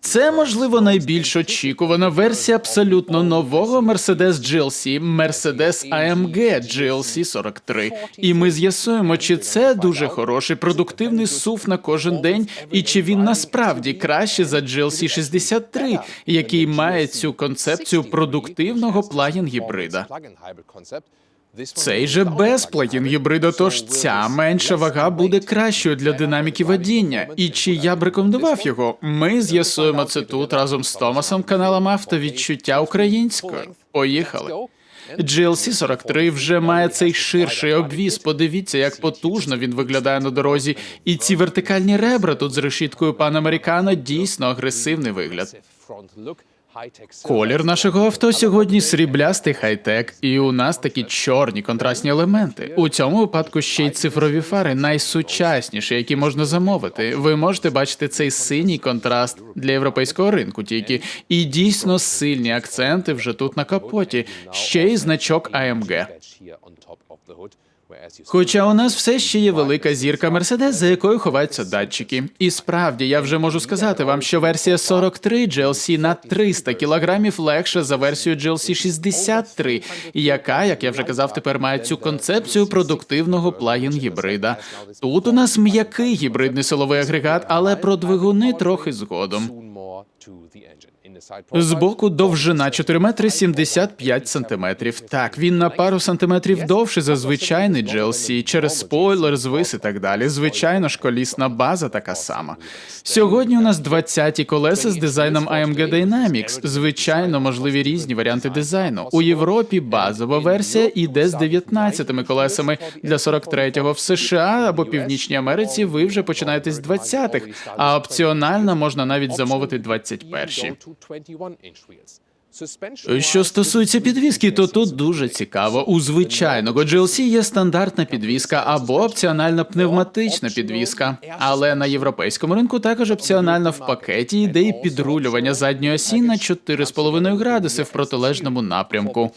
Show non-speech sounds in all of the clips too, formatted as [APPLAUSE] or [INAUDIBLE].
Це можливо найбільш очікувана версія абсолютно нового Mercedes GLC Mercedes AMG GLC 43. І ми з'ясуємо, чи це дуже хороший продуктивний SUV на кожен день, і чи він насправді краще за GLC 63, який має цю концепцію продуктивного плагін гібрида. Цей же без плагін гібрида, тож ця менша вага буде кращою для динаміки водіння. І чи я б рекомендував його? Ми з'ясуємо це тут разом з Томасом каналом автовідчуття українською. Поїхали. GLC 43 вже має цей ширший обвіз. Подивіться, як потужно він виглядає на дорозі. І ці вертикальні ребра тут з решіткою панамерикано дійсно агресивний вигляд. Колір нашого авто сьогодні сріблястий хай-тек, і у нас такі чорні контрастні елементи. У цьому випадку ще й цифрові фари найсучасніші, які можна замовити. Ви можете бачити цей синій контраст для європейського ринку, тільки і дійсно сильні акценти вже тут на капоті. Ще й значок AMG. Хоча у нас все ще є велика зірка Mercedes, за якою ховаються датчики. І справді я вже можу сказати вам, що версія 43 GLC на 300 кілограмів легша за версію GLC 63, яка, як я вже казав, тепер має цю концепцію продуктивного плагін гібрида. Тут у нас м'який гібридний силовий агрегат, але про двигуни трохи згодом. Збоку довжина 4 метри 75 сантиметрів. Так, він на пару сантиметрів довший за звичайний GLC, через спойлер, звис і так далі. Звичайно ж, колісна база така сама. Сьогодні у нас 20-ті колеса з дизайном AMG Dynamics. Звичайно, можливі різні варіанти дизайну. У Європі базова версія іде з 19-ми колесами. Для 43-го в США або Північній Америці ви вже починаєте з 20-х, а опціонально можна навіть замовити 21-ші. 21-inch wheels. Що стосується підвіски, то тут дуже цікаво. У звичайного GLC є стандартна підвіска або опціональна пневматична підвіска. Але на європейському ринку також опціонально в пакеті йде і підрулювання задньої осі на 4,5 градуси в протилежному напрямку.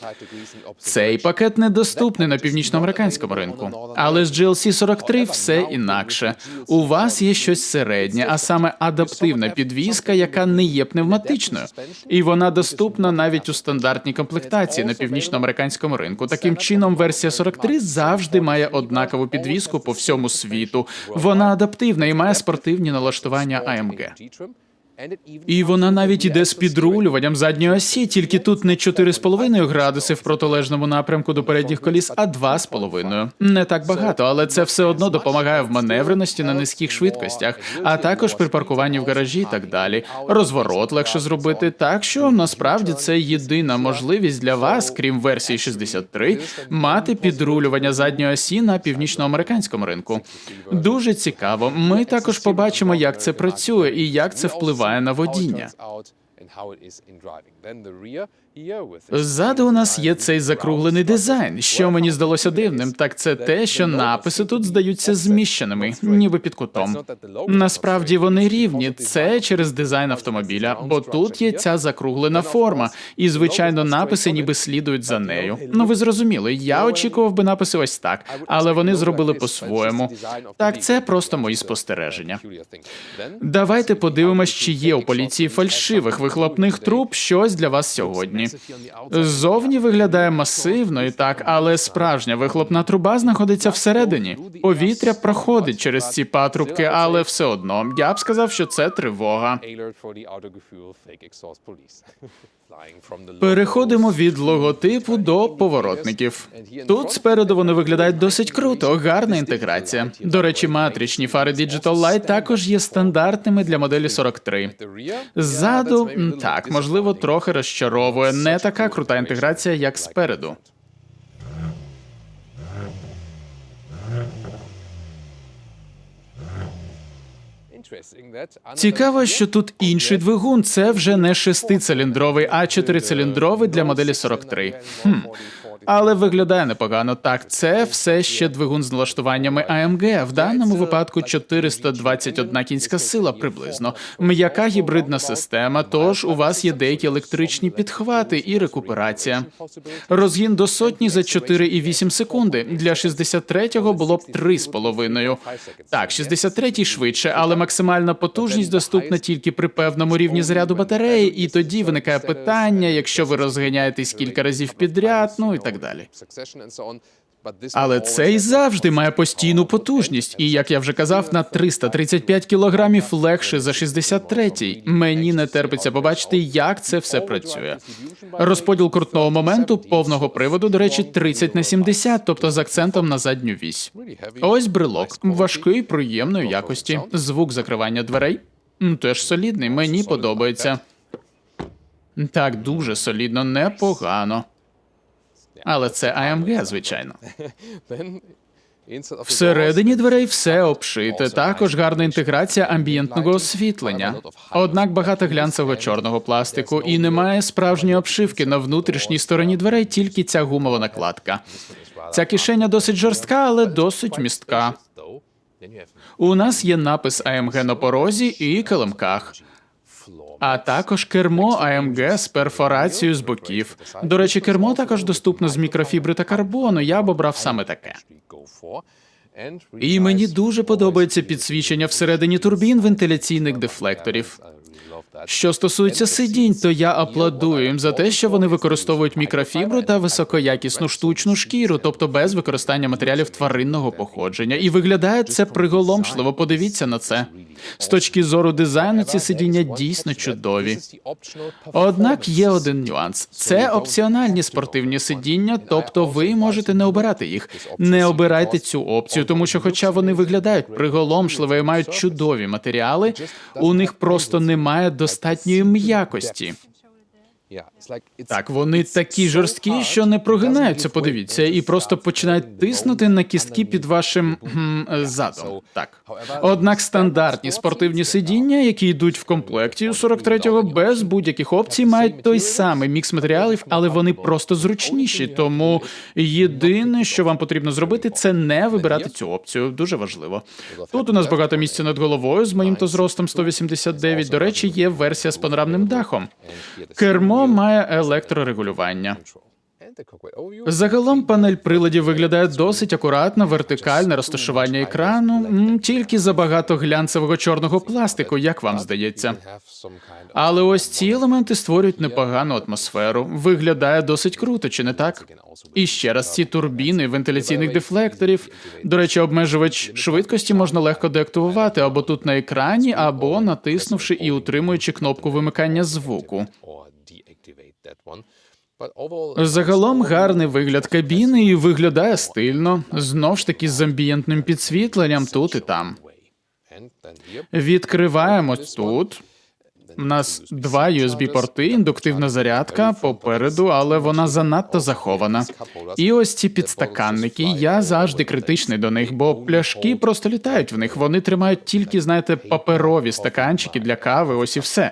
Цей пакет недоступний на північноамериканському ринку. Але з GLC 43 все інакше. У вас є щось середнє, а саме адаптивна підвіска, яка не є пневматичною, і вона доступна навіть у стандартній комплектації на північноамериканському ринку. Таким чином, версія 43 завжди має однакову підвіску по всьому світу. Вона адаптивна і має спортивні налаштування AMG. І вона навіть іде з підрулюванням задньої осі, тільки тут не 4,5 градуси в протилежному напрямку до передніх коліс, а 2,5. Не так багато, але це все одно допомагає в маневреності на низьких швидкостях, а також при паркуванні в гаражі і так далі. Розворот легше зробити. Так що насправді це єдина можливість для вас, крім версії 63, мати підрулювання задньої осі на північноамериканському ринку. Дуже цікаво. Ми також побачимо, як це працює і як це впливає на водіння. Ззаду у нас є цей закруглений дизайн. Що мені здалося дивним, так це те, що написи тут здаються зміщеними, ніби під кутом. Насправді вони рівні. Це через дизайн автомобіля, бо тут є ця закруглена форма, і звичайно, написи ніби слідують за нею. Ну ви зрозуміли, я очікував би написи ось так, але вони зробили по-своєму. Так, це просто мої спостереження. Давайте подивимось, чи є у поліції фальшивих вихлопних труб щось для вас сьогодні. Ззовні виглядає масивно і так, але справжня вихлопна труба знаходиться всередині. Повітря проходить через ці патрубки, але все одно я б сказав, що це тривога. [LAUGHS] Переходимо від логотипу до поворотників. Тут спереду вони виглядають досить круто, гарна інтеграція. До речі, матричні фари Digital Light також є стандартними для моделі 43. Ззаду так, можливо, трохи розчаровує. Не така крута інтеграція, як спереду. Цікаво, що тут інший двигун. Це вже не шестициліндровий, а чотирициліндровий для моделі 43. Хм. Але виглядає непогано. Так, це все ще двигун з налаштуваннями AMG. В даному випадку 421 кінська сила приблизно. М'яка гібридна система. Тож у вас є деякі електричні підхвати і рекуперація. Розгін до сотні за 4,8 секунди. Для 63-го було б 3,5. Так, 63-й швидше, але максимальна потужність доступна тільки при певному рівні заряду батареї, і тоді виникає питання, якщо ви розганяєтесь кілька разів підряд, ну і так далі. Але цей завжди має постійну потужність, і як я вже казав, на 335 кілограмів легше за 63-й. Мені не терпиться побачити, як це все працює. Розподіл крутного моменту повного приводу, до речі, 30 на 70, тобто з акцентом на задню вісь. Ось брелок, важкий, приємної якості. Звук закривання дверей теж солідний. Мені подобається. Так, дуже солідно, непогано. Але це AMG, звичайно. [LAUGHS] Всередині дверей все обшите. Також гарна інтеграція амбієнтного освітлення. Однак багато глянцевого чорного пластику і немає справжньої обшивки на внутрішній стороні дверей, тільки ця гумова накладка. Ця кишеня досить жорстка, але досить містка. У нас є напис AMG на порозі і килимках. А також кермо АМГ з перфорацією з боків. До речі, кермо також доступно з мікрофібри та карбону. Я б обрав саме таке. І мені дуже подобається підсвічення всередині турбін вентиляційних дефлекторів. Що стосується сидінь, то я аплодую їм за те, що вони використовують мікрофібру та високоякісну штучну шкіру, тобто без використання матеріалів тваринного походження. І виглядає це приголомшливо. Подивіться на це. З точки зору дизайну, ці сидіння дійсно чудові. Однак є один нюанс: це опціональні спортивні сидіння, тобто ви можете не обирати їх. Не обирайте цю опцію, тому що, хоча вони виглядають приголомшливо і мають чудові матеріали, у них просто немає достатньої м'якості. Так, вони такі жорсткі, що не прогинаються. Подивіться, і просто починають тиснути на кістки під вашим хм, задом. Так, однак стандартні спортивні сидіння, які йдуть в комплекті у 43-го, без будь-яких опцій, мають той самий мікс матеріалів, але вони просто зручніші. Тому єдине, що вам потрібно зробити, це не вибирати цю опцію. Дуже важливо. Тут у нас багато місця над головою з моїм то зростом 189. До речі, є версія з панорамним дахом. Кермо має електрорегулювання. Загалом панель приладів виглядає досить акуратно, вертикальне розташування екрану, тільки забагато глянцевого чорного пластику, як вам здається. Але ось ці елементи створюють непогану атмосферу. Виглядає досить круто, чи не так? І ще раз ці турбіни вентиляційних дефлекторів. До речі, обмежувач швидкості можна легко деактивувати або тут на екрані, або натиснувши і утримуючи кнопку вимикання звуку. Загалом гарний вигляд кабіни і виглядає стильно, знов ж таки з амбієнтним підсвітленням тут і там. Відкриваємо тут. У нас два USB-порти, індуктивна зарядка попереду, але вона занадто захована. І ось ці підстаканники. Я завжди критичний до них, бо пляшки просто літають в них. Вони тримають тільки, знаєте, паперові стаканчики для кави. Ось і все.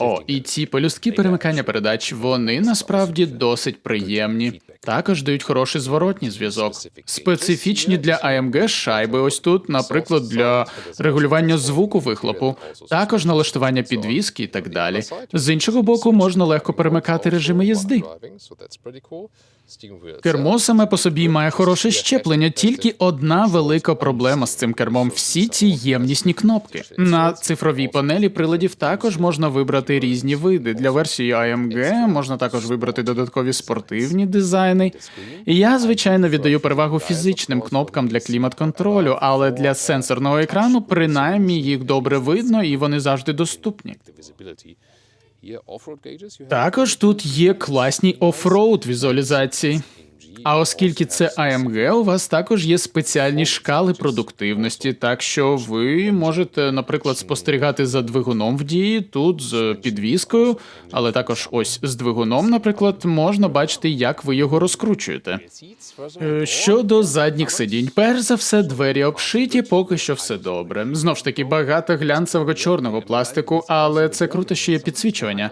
О, і ці пелюстки перемикання передач, вони насправді досить приємні. Також дають хороший зворотній зв'язок. Специфічні для AMG шайби. Ось тут, наприклад, для регулювання звуку вихлопу, також налаштування підвіски і так далі. З іншого боку, можна легко перемикати режими їзди. Кермо саме по собі має хороше щеплення, тільки одна велика проблема з цим кермом. Всі ці ємнісні кнопки. На цифровій панелі приладів також можна вибрати різні види. Для версії AMG можна також вибрати додаткові спортивні дизайни. Я звичайно віддаю перевагу фізичним кнопкам для клімат-контролю, але для сенсорного екрану принаймні їх добре видно і вони завжди доступні. Також тут є класні офроуд візуалізації. А оскільки це AMG, у вас також є спеціальні шкали продуктивності, так що ви можете, наприклад, спостерігати за двигуном в дії тут з підвіскою, але також ось з двигуном, наприклад, можна бачити, як ви його розкручуєте. Е, Щодо задніх сидінь, перш за все, двері обшиті, поки що все добре. Знов ж таки, багато глянцевого чорного пластику, але це круто, що є підсвічування.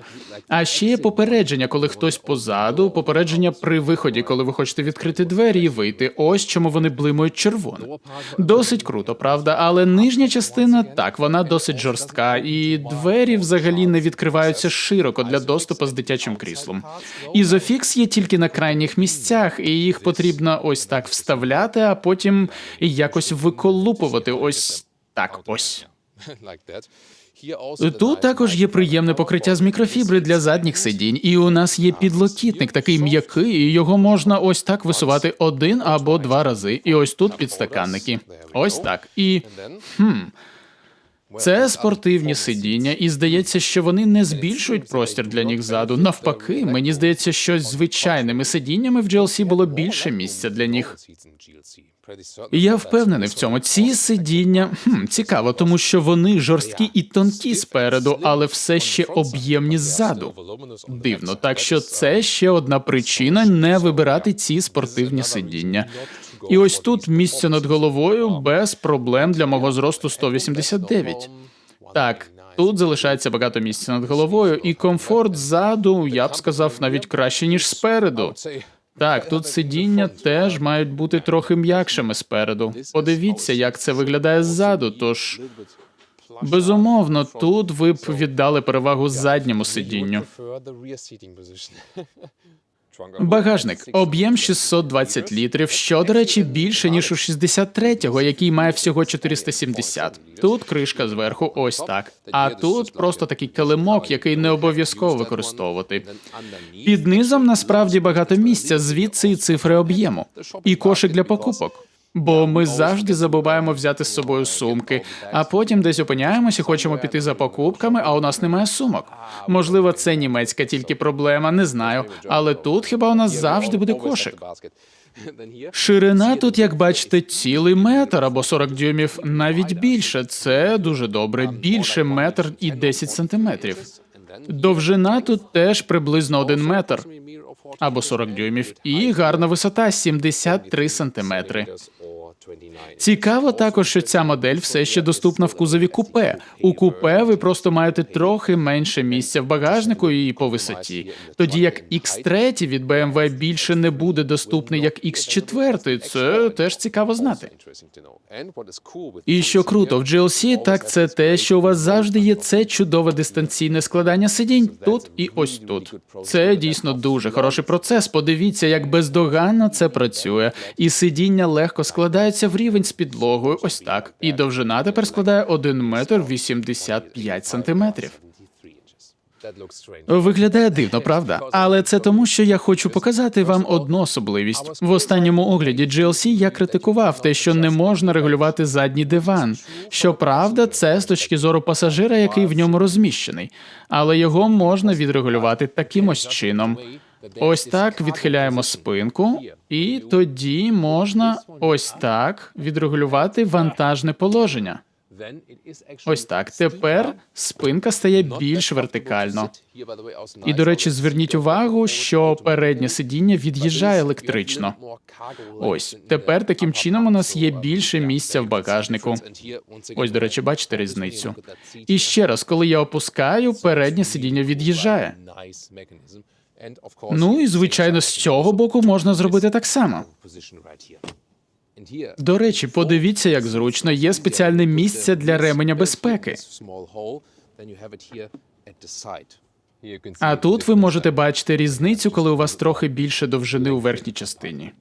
А ще є попередження, коли хтось позаду, попередження при виході, коли ви хочете відкрити двері і вийти. Ось чому вони блимають червоним. Досить круто, правда, але нижня частина так, вона досить жорстка, і двері взагалі не відкриваються широко для доступу з дитячим кріслом. Ізофікс є тільки на крайніх місцях, і їх потрібно ось так вставляти, а потім якось виколупувати. Ось так, ось. [LAUGHS] Тут також є приємне покриття з мікрофібри для задніх сидінь, і у нас є підлокітник, такий м'який, і його можна ось так висувати один або два рази. І ось тут підстаканники. Ось так. І хм. Це спортивні сидіння, і здається, що вони не збільшують простір для ніг ззаду. Навпаки, мені здається, що з звичайними сидіннями в GLC було більше місця для них. Я впевнений в цьому. Ці сидіння хм, цікаво, тому що вони жорсткі і тонкі спереду, але все ще об'ємні ззаду. Дивно, так що це ще одна причина не вибирати ці спортивні сидіння. І ось тут місце над головою без проблем для мого зросту 189. Так, тут залишається багато місця над головою, і комфорт ззаду, я б сказав, навіть краще ніж спереду. Так, тут сидіння теж мають бути трохи м'якшими спереду. Подивіться, як це виглядає ззаду. Тож безумовно, тут ви б віддали перевагу задньому сидінню. [LAUGHS] Багажник об'єм 620 літрів, що, до речі, більше ніж у 63-го, який має всього 470. Тут кришка зверху, ось так. А тут просто такий килимок, який не обов'язково використовувати. Під низом насправді багато місця, звідси і цифри об'єму, і кошик для покупок. Бо ми завжди забуваємо взяти з собою сумки, а потім десь опиняємося, хочемо піти за покупками, а у нас немає сумок. Можливо, це німецька тільки проблема, не знаю. Але тут хіба у нас завжди буде кошик. [LAUGHS] Ширина тут, як бачите, цілий метр або 40 дюймів, навіть більше. Це дуже добре. Більше метр і 10 сантиметрів. Довжина тут теж приблизно один метр або 40 дюймів, і гарна висота 73 сантиметри. Цікаво також, що ця модель все ще доступна в кузові купе. У купе ви просто маєте трохи менше місця в багажнику і по висоті. Тоді як X3 від BMW більше не буде доступний як X4, це теж цікаво знати. І що круто в GLC, так це те, що у вас завжди є це чудове дистанційне складання сидінь тут і ось тут. Це дійсно дуже хороший процес. Подивіться, як бездоганно це працює, і сидіння легко складаються в рівень з підлогою. Ось так. І довжина тепер складає 1 метр 85 сантиметрів. Виглядає дивно, правда? Але це тому, що я хочу показати вам одну особливість. В останньому огляді GLC я критикував те, що не можна регулювати задній диван. Щоправда, це з точки зору пасажира, який в ньому розміщений, але його можна відрегулювати таким ось чином. Ось так відхиляємо спинку, і тоді можна ось так відрегулювати вантажне положення. Ось так. Тепер спинка стає більш вертикально. І, до речі, зверніть увагу, що переднє сидіння від'їжджає електрично. Ось тепер таким чином у нас є більше місця в багажнику. Ось, до речі, бачите різницю. І ще раз, коли я опускаю, переднє сидіння від'їжджає. Ну і звичайно, з цього боку можна зробити так само. До речі, подивіться, як зручно є спеціальне місце для ременя безпеки. А тут ви можете бачити різницю, коли у вас трохи більше довжини у верхній частині.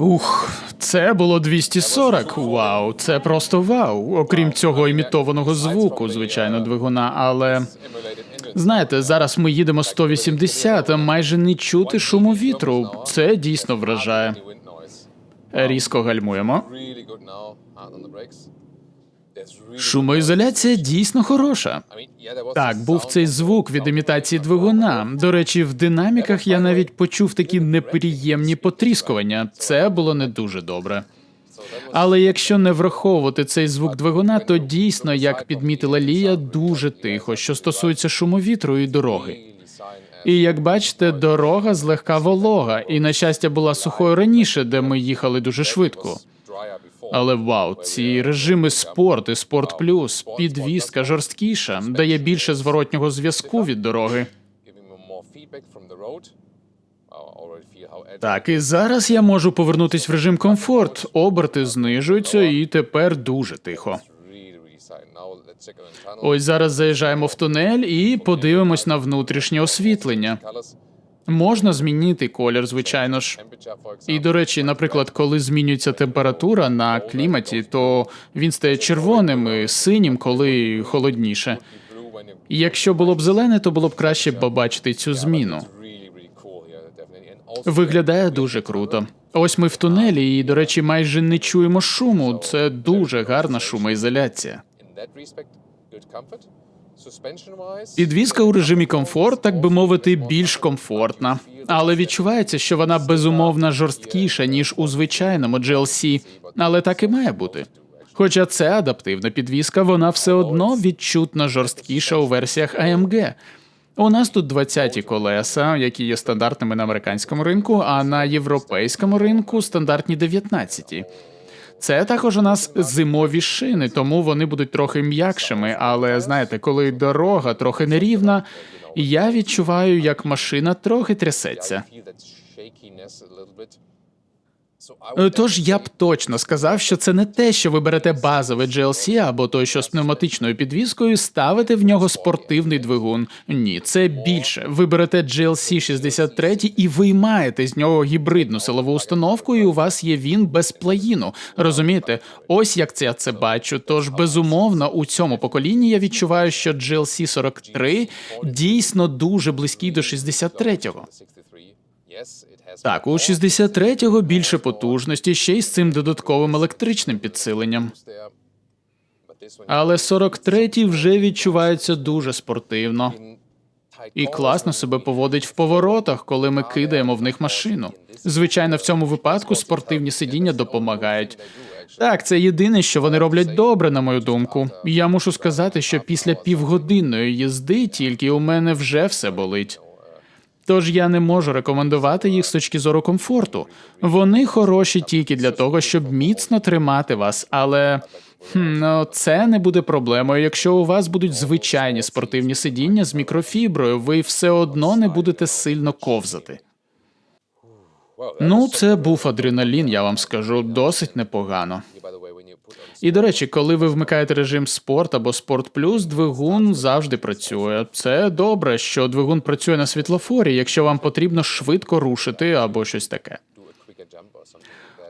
Ух, це було 240. Вау, це просто вау. Окрім цього імітованого звуку, звичайно, двигуна, але. Знаєте, зараз ми їдемо 180, а майже не чути шуму вітру. Це дійсно вражає. Різко гальмуємо. Шумоізоляція дійсно хороша. Так, був цей звук від імітації двигуна. До речі, в динаміках я навіть почув такі неприємні потріскування. Це було не дуже добре. Але якщо не враховувати цей звук двигуна, то дійсно, як підмітила Лія, дуже тихо, що стосується шуму вітру і дороги. І як бачите, дорога злегка волога, і на щастя була сухою раніше, де ми їхали дуже швидко. Але вау, ці режими спорт і спорт плюс, підвістка жорсткіша, дає більше зворотнього зв'язку від дороги. Так, і зараз я можу повернутись в режим комфорт. Оберти знижуються, і тепер дуже тихо. Ось зараз заїжджаємо в тунель і подивимось на внутрішнє освітлення. Можна змінити колір, звичайно ж. І до речі, наприклад, коли змінюється температура на кліматі, то він стає червоним і синім, коли холодніше. І якщо було б зелене, то було б краще побачити цю зміну. Виглядає дуже круто. Ось ми в тунелі, і, до речі, майже не чуємо шуму. Це дуже гарна шумоізоляція. Підвізка у режимі комфорт, так би мовити, більш комфортна, але відчувається, що вона безумовно жорсткіша ніж у звичайному GLC, але так і має бути. Хоча це адаптивна підвізка, вона все одно відчутно жорсткіша у версіях AMG. У нас тут 20-ті колеса, які є стандартними на американському ринку, а на європейському ринку стандартні 19-ті. Це також у нас зимові шини, тому вони будуть трохи м'якшими. Але знаєте, коли дорога трохи нерівна, я відчуваю, як машина трохи трясеться. Е, Тож я б точно сказав, що це не те, що ви берете базовий GLC або той, що з пневматичною підвіскою, ставите в нього спортивний двигун. Ні, це більше. Ви берете GLC 63 і виймаєте з нього гібридну силову установку, і у вас є він без плагіну. Розумієте? Ось як це я це бачу. Тож безумовно у цьому поколінні я відчуваю, що GLC 43 дійсно дуже близький до 63-го. Так, у 63-го більше потужності, ще й з цим додатковим електричним підсиленням. Але 43-й вже відчувається дуже спортивно і класно себе поводить в поворотах, коли ми кидаємо в них машину. Звичайно, в цьому випадку спортивні сидіння допомагають. Так, це єдине, що вони роблять добре, на мою думку. Я мушу сказати, що після півгодинної їзди тільки у мене вже все болить. Тож я не можу рекомендувати їх з точки зору комфорту. Вони хороші тільки для того, щоб міцно тримати вас, але ну, це не буде проблемою. Якщо у вас будуть звичайні спортивні сидіння з мікрофіброю, ви все одно не будете сильно ковзати. Ну, це був адреналін, я вам скажу, досить непогано. І до речі, коли ви вмикаєте режим спорт або спорт плюс, двигун завжди працює. Це добре, що двигун працює на світлофорі, якщо вам потрібно швидко рушити або щось таке.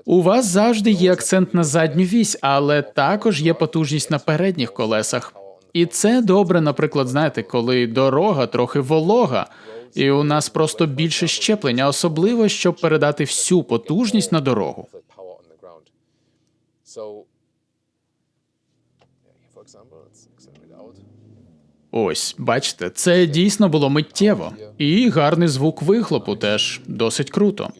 У вас завжди є акцент на задню вісь, але також є потужність на передніх колесах. І це добре, наприклад, знаєте, коли дорога трохи волога, і у нас просто більше щеплення, особливо щоб передати всю потужність на дорогу. Ось, бачите, це дійсно було миттєво. І гарний звук вихлопу теж досить круто.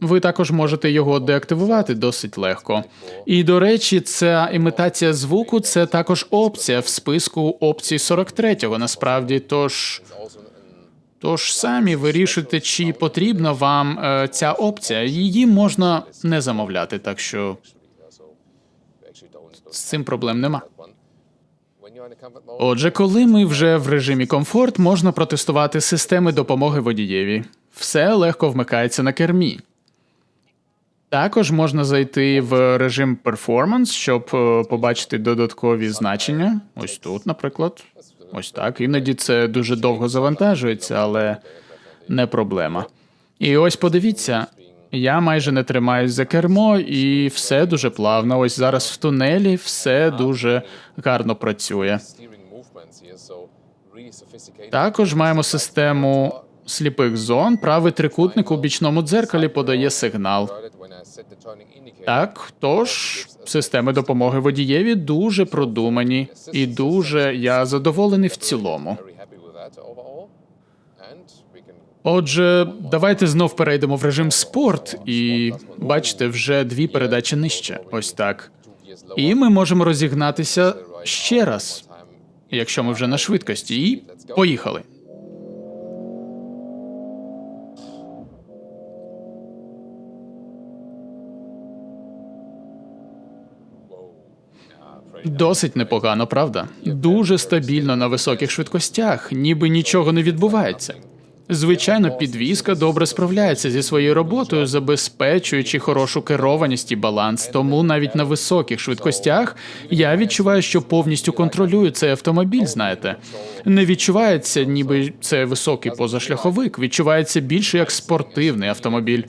Ви також можете його деактивувати досить легко. І до речі, ця імітація звуку це також опція в списку опцій 43-го, насправді. Тож, тож самі вирішуйте, чи потрібна вам е, ця опція. Її можна не замовляти, так що з цим проблем нема. Отже, коли ми вже в режимі комфорт, можна протестувати системи допомоги водієві. Все легко вмикається на кермі. Також можна зайти в режим перформанс, щоб е, побачити додаткові значення. Ось тут, наприклад. Ось так. Іноді це дуже довго завантажується, але не проблема. І ось подивіться, Я майже не тримаюсь за кермо, і все дуже плавно. Ось зараз в тунелі все дуже гарно працює. Також маємо систему сліпих зон. Правий трикутник у бічному дзеркалі подає сигнал. Так, тож системи допомоги водієві дуже продумані і дуже я задоволений в цілому. Отже, давайте знов перейдемо в режим спорт, і бачите, вже дві передачі нижче. Ось так. І ми можемо розігнатися ще раз, якщо ми вже на швидкості. І поїхали. Досить непогано, правда? Дуже стабільно на високих швидкостях, ніби нічого не відбувається. Звичайно, підвізка добре справляється зі своєю роботою, забезпечуючи хорошу керованість і баланс. Тому навіть на високих швидкостях я відчуваю, що повністю контролюю цей автомобіль. Знаєте, не відчувається, ніби це високий позашляховик. Відчувається більше як спортивний автомобіль.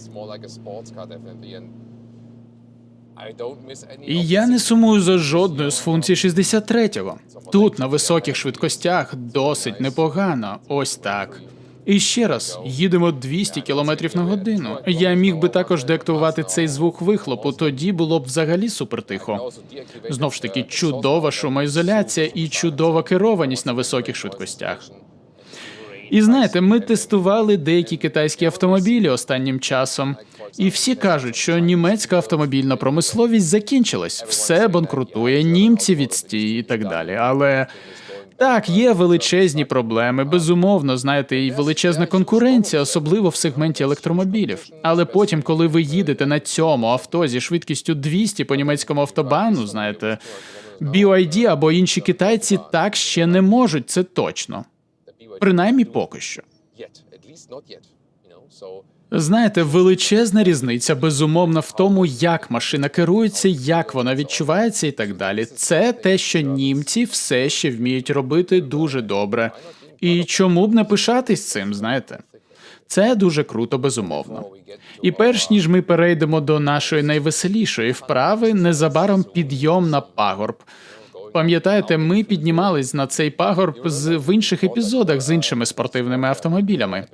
І я не сумую за жодною з функцій 63-го. Тут на високих швидкостях досить непогано. Ось так. І ще раз їдемо 200 км на годину. Я міг би також деактивувати цей звук вихлопу. Тоді було б взагалі супертихо. Знов ж таки, чудова шумоізоляція і чудова керованість на високих швидкостях. І знаєте, ми тестували деякі китайські автомобілі останнім часом, і всі кажуть, що німецька автомобільна промисловість закінчилась, все банкрутує, німці відстій і так далі. Але так, є величезні проблеми. Безумовно, знаєте, і величезна конкуренція, особливо в сегменті електромобілів. Але потім, коли ви їдете на цьому авто зі швидкістю 200 по німецькому автобану, знаєте, BYD або інші китайці так ще не можуть, це точно. Принаймні поки що. Знаєте, величезна різниця безумовно в тому, як машина керується, як вона відчувається і так далі. Це те, що німці все ще вміють робити дуже добре. І чому б не пишатись цим, знаєте? Це дуже круто, безумовно. І перш ніж ми перейдемо до нашої найвеселішої вправи, незабаром підйом на пагорб. Пам'ятаєте, ми піднімались на цей пагорб з в інших епізодах з іншими спортивними автомобілями.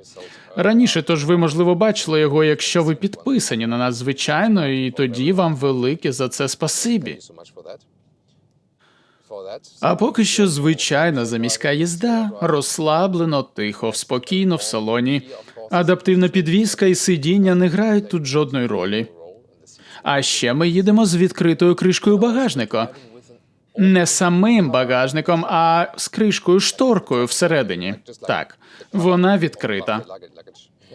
Раніше, тож ви, можливо, бачили його, якщо ви підписані на нас, звичайно, і тоді вам велике за це спасибі. А поки що звичайна заміська їзда, розслаблено, тихо, спокійно в салоні. Адаптивна підвізка і сидіння не грають тут жодної ролі. А ще ми їдемо з відкритою кришкою багажника. Не самим багажником, а з кришкою шторкою всередині. Так, вона відкрита.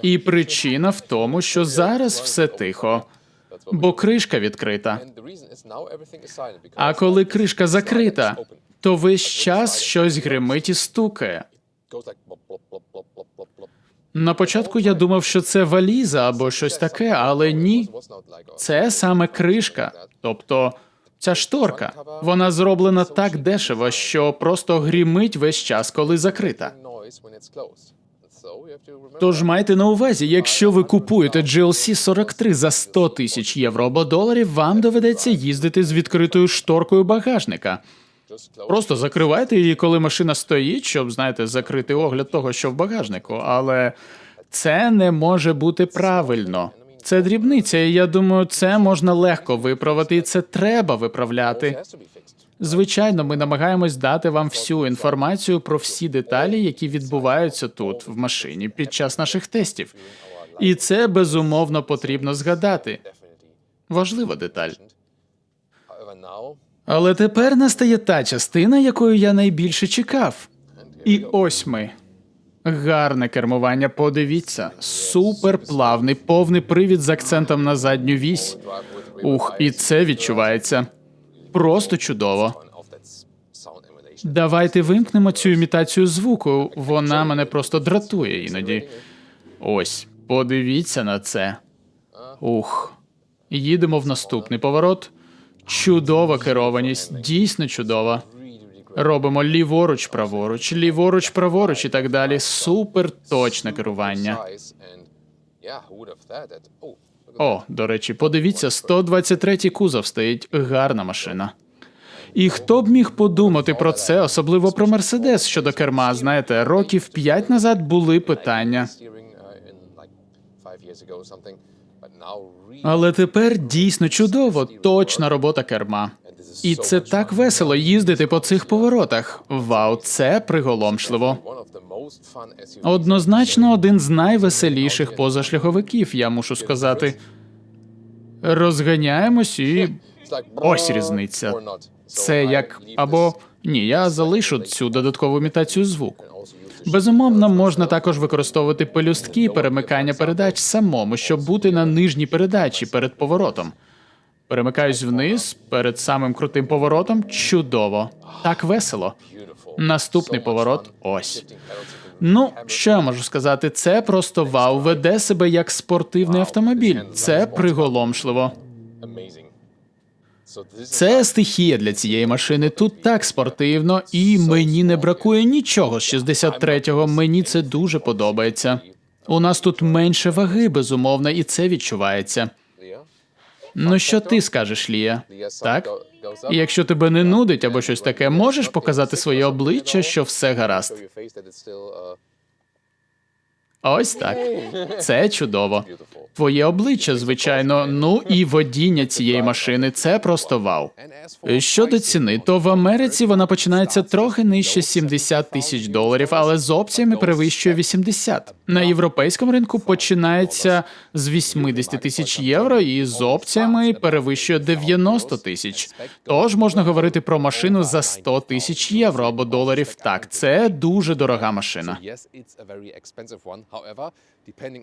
І причина в тому, що зараз все тихо, бо кришка відкрита. А коли кришка закрита, то весь час щось гримить і стукає. На початку я думав, що це валіза або щось таке, але ні, це саме кришка, тобто ця шторка. Вона зроблена так дешево, що просто гримить весь час, коли закрита. Тож майте на увазі, якщо ви купуєте GLC 43 за 100 тисяч євро або доларів, вам доведеться їздити з відкритою шторкою багажника. Просто закривайте її, коли машина стоїть, щоб знаєте, закрити огляд того, що в багажнику. Але це не може бути правильно. Це дрібниця, і я думаю, це можна легко виправити, і це треба виправляти. Звичайно, ми намагаємось дати вам всю інформацію про всі деталі, які відбуваються тут, в машині, під час наших тестів. І це безумовно потрібно згадати. Важлива деталь. Але тепер настає та частина, якою я найбільше чекав. І ось ми. Гарне кермування, подивіться. Супер плавний, повний привід з акцентом на задню вісь. Ух, і це відчувається. Просто чудово. Давайте вимкнемо цю імітацію звуку. Вона мене просто дратує іноді. Ось, подивіться на це. Ух. Їдемо в наступний поворот. Чудова керованість, дійсно чудова. Робимо ліворуч, праворуч, ліворуч, праворуч і так далі. Супер точне керування. О, до речі, подивіться, 123-й кузов стоїть гарна машина. І хто б міг подумати про це, особливо про Мерседес щодо керма, знаєте, років п'ять назад були питання. Але тепер дійсно чудово, точна робота керма. І це так весело їздити по цих поворотах. Вау, це приголомшливо. Однозначно один з найвеселіших позашляховиків, я мушу сказати. Розганяємось і ось різниця. Це як або ні, я залишу цю додаткову імітацію звуку. Безумовно, можна також використовувати пелюстки перемикання передач самому, щоб бути на нижній передачі перед поворотом. Перемикаюсь вниз перед самим крутим поворотом. Чудово, так весело. Наступний поворот ось. Ну, що я можу сказати? Це просто вау. Веде себе як спортивний автомобіль. Це приголомшливо. Це стихія для цієї машини. Тут так спортивно, і мені не бракує нічого з 63-го. Мені це дуже подобається. У нас тут менше ваги, безумовно, і це відчувається. Ну що ти скажеш, Лія? Так? І Якщо тебе не нудить або щось таке, можеш показати своє обличчя, що все гаразд. Ось так. Це чудово. Твоє обличчя, звичайно, ну і водіння цієї машини це просто вау. Щодо ціни, то в Америці вона починається трохи нижче 70 тисяч доларів, але з опціями перевищує 80. На європейському ринку починається з 80 тисяч євро і з опціями перевищує 90 тисяч. Тож можна говорити про машину за 100 тисяч євро або доларів. Так, це дуже дорога машина.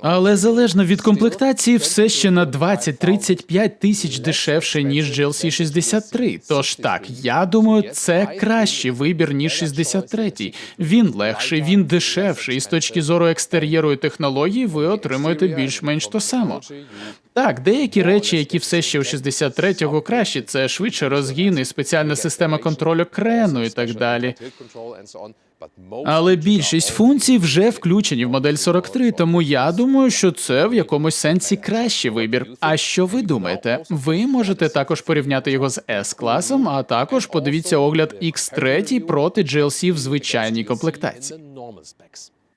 Але залежно від комплектації, все ще на 20-35 тисяч дешевше ніж GLC 63. Тож так, я думаю, це кращий вибір ніж 63. Він легший, він дешевший. І з точки зору екстер'єру і технологій, ви отримуєте більш-менш то само. Так, деякі речі, які все ще у 63-го кращі, це швидше розгін і спеціальна система контролю крену і так далі. Але більшість функцій вже включені в модель 43, тому я думаю, що це в якомусь сенсі кращий вибір. А що ви думаєте? Ви можете також порівняти його з s класом, а також подивіться огляд X3 проти GLC в звичайній комплектації.